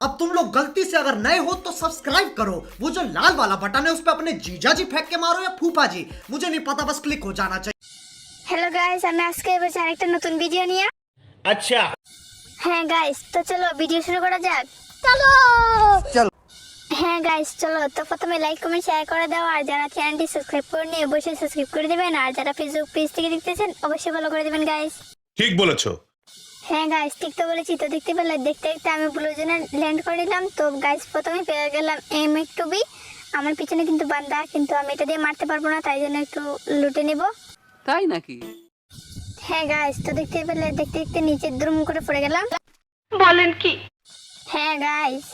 अब तुम लोग गलती से अगर नए हो तो सब्सक्राइब करो वो जो लाल वाला बटन है उस पर अपने जीजा जी फेंक के मारो या फूफा जी मुझे नहीं पता बस क्लिक हो जाना चाहिए হ্যালো গাইস আমি আজকে এসেছি আরেকটা নতুন ভিডিও নিয়ে अच्छा হ্যাঁ গাইস তো চলো ভিডিও শুরু করা যাক চলো চলো। হ্যাঁ গাইস চলো তো প্রথমে লাইক কমেন্ট শেয়ার করে দাও আর যারা চ্যানেলটি সাবস্ক্রাইব করে নিয়ে অবশ্যই সাবস্ক্রাইব করে দেবেন আর যারা ফেসবুক পেজ থেকে দেখতেছেন অবশ্যই ফলো করে দেবেন গাইস ঠিক বলেছো হ্যাঁ গাইস ঠিক তো বলেছি তো দেখতে পেলে দেখতে দেখতে আমি ব্লুজনে ল্যান্ড করে নিলাম। তো গাইস প্রথমে পেয়ে গেলাম এম একটু বি আমার পিছনে কিন্তু বান্দা কিন্তু আমি এটা দিয়ে মারতে পারব না তাই জন্য একটু লুটে নেব। তাই নাকি? হ্যাঁ গাইস তো দেখতে পেলে দেখতে দেখতে নিচের দ্রুম করে পড়ে গেলাম। বলেন কি? হ্যাঁ গাইস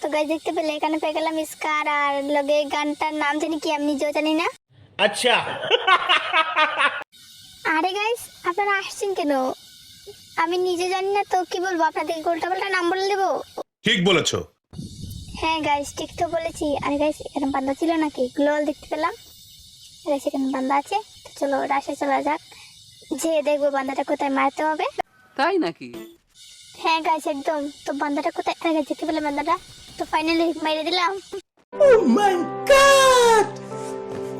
তো গাই দেখতে পেলে এখানে পেয়ে গেলাম স্কার আর লগে গানটার নাম জানি কি আমি নিজেও জানি না। আচ্ছা। আরে গাইস আপনারা আসছেন কেন? আমি নিজে জানি না তো কি বলব? আপনাদের উল্টা পাল্টা নাম বলে দেবো? ঠিক বলেছ। হ্যাঁ গাইস ঠিক তো বলেছি। আরে গাইস এখানে বান্দা ছিল নাকি? গ্লোয়াল দেখতে পেলাম। গাইস এখানে বান্দা আছে। তো চলো রাশে চলা যাক। যে দেখব বান্দাটা কোথায় মারতে হবে। তাই নাকি? হ্যাঁ গাইস একদম। তো বান্দাটা কোথায়? আরে গাইস দেখতে পেলাম বান্দাটা? তো ফাইনালি মেরে দিলাম। ও মাই গড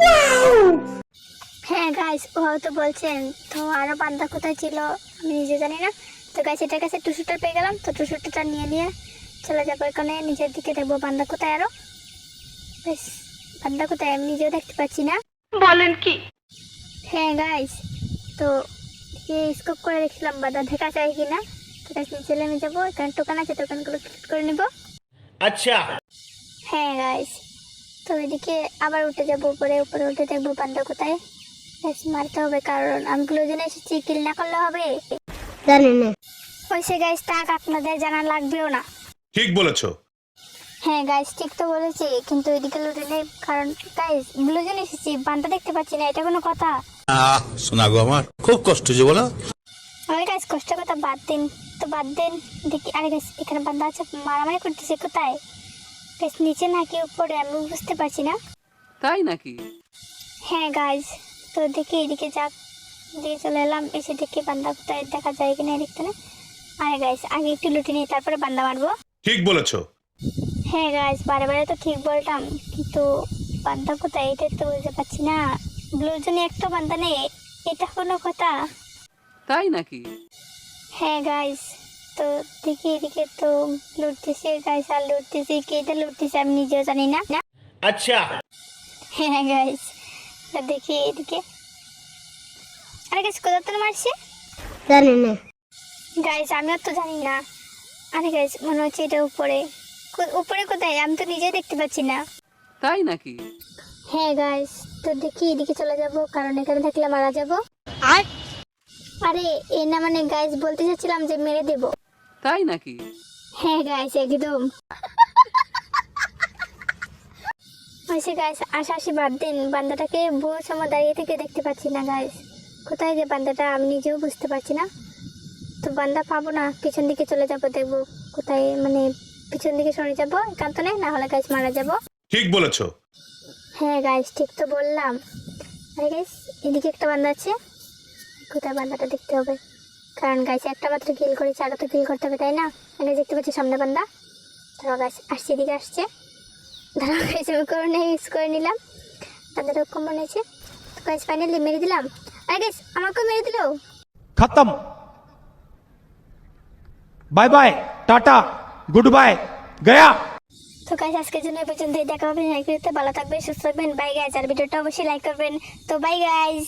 ওয়াও হ্যাঁ গাইস ও হয়তো বলছেন তো আরও বান্দা কোথায় ছিল? আমি নিজে জানি না। তো গাইস এটার কাছে টু শুটার পেয়ে গেলাম। তো টু শুটারটা নিয়ে নিয়ে চলে যাব এখানে। নিজের দিকে দেখব বান্দা কোথায় আরও। বেশ বান্দা কোথায়? আমি নিজেও দেখতে পাচ্ছি না। বলেন কি? হ্যাঁ গাইস তো স্কোপ করে দেখছিলাম বান্দা দেখা যায় কিনা? তো গাইস নিচে নেমে যাব। এখানে টোকান আছে টোকানগুলো ক্লিক করে নিবো। আচ্ছা। হ্যাঁ গাইস তো এদিকে আবার উঠে যাব উপরে উপরে উঠে দেখব পান্ডা কোথায়। গাছ মারতে হবে কারণ আমি প্রয়োজনে এসেছি কিল না করলে হবে। জানি না। হয়েছে গাইস তাক আপনাদের জানা লাগবেও না। ঠিক বলেছ। হ্যাঁ গাইস ঠিক তো বলেছি কিন্তু এদিকে লুটে নেই কারণ গাইস ব্লুজন এসেছি পান্ডা দেখতে পাচ্ছি না এটা কোনো কথা? শোনা গো আমার খুব কষ্ট যে বলো। কথা বাদ দিন তো বাদ দিন। দেখি আরে গাইস এখানে বান্দা আছে মারামারি করতেছে কোথায়? গাইস নিচে নাকি উপরে আমি বুঝতে পারছি না। তাই নাকি? হ্যাঁ গাইজ তো দেখি এদিকে যাক। দিয়ে চলে এলাম এসে দেখি বান্দা কোথায় দেখা যায় কিনা দেখতে না আরে গাইজ আগে একটু লুটে নিই তারপরে বান্দা মারবো। ঠিক বলেছ। হ্যাঁ গাইজ বারে বারে তো ঠিক বলতাম কিন্তু বান্দা কোথায়? এটা তো বুঝতে পারছি না। ব্লু জোনে একটা বান্দা নেই এটা কোনো কথা। তাই নাকি? হ্যাঁ গাইস তো দেখি এদিকে তো লড়তেছে গাইস আর লড়তেছে কেটা লড়তেছে আমি নিজেও জানি না। আচ্ছা। হ্যাঁ, হ্যাঁ গাইস তো দেখি এদিকে। আরে গাইস কোথা তো মারছে? জানি না। গাইস আমিও তো জানি না। আরে গাইস মনে হচ্ছে এটা উপরে। উপরে কোথায়? আমি তো নিজে দেখতে পাচ্ছি না। তাই নাকি? হ্যাঁ গাইস তো দেখি এদিকে চলে যাব কারণ এখানে থাকলে মারা যাব। আর এ না মানে গাইজ বলতে চাচ্ছিলাম যে মেরে দেব। তাই নাকি? হ্যাঁ গাইজ একদম। হয়েছে গাইজ আশাশি বাদ দিন। বান্দাটাকে বহু সময় দাঁড়িয়ে থেকে দেখতে পাচ্ছি না গাইজ কোথায় যে বান্দাটা আমি নিজেও বুঝতে পারছি না। তো বান্দা পাবো না পিছন দিকে চলে যাব দেখব কোথায় মানে পিছন দিকে সরে যাব একান্ত নেই না হলে গাছ মারা যাব। ঠিক বলেছ। হ্যাঁ গাইজ ঠিক তো বললাম। আরে গাইজ এদিকে একটা বান্দা আছে। কোথায় বান্দাটা দেখতে হবে। কারণ গাইছে একটা মাত্র কিল করে আরও তো কিল করতে হবে তাই না? এনে দেখতে পাচ্ছি সামনে বান্দা। ধরো গাছ আসছে এদিকে আসছে। ধরো গাছ আমি করোনা ইউজ করে নিলাম। তাদের ওরকম মনে হয়েছে। তো গাছ ফাইনালি মেরে দিলাম। আর গাছ আমাকেও মেরে দিল। খতম। Bye bye tata goodbye গয়া। তো গাইস আজকের জন্য পর্যন্ত দেখা হবে ভালো থাকবেন সুস্থ থাকবেন। বাই গাইজ আর ভিডিওটা অবশ্যই লাইক করবেন। তো বাই গাইজ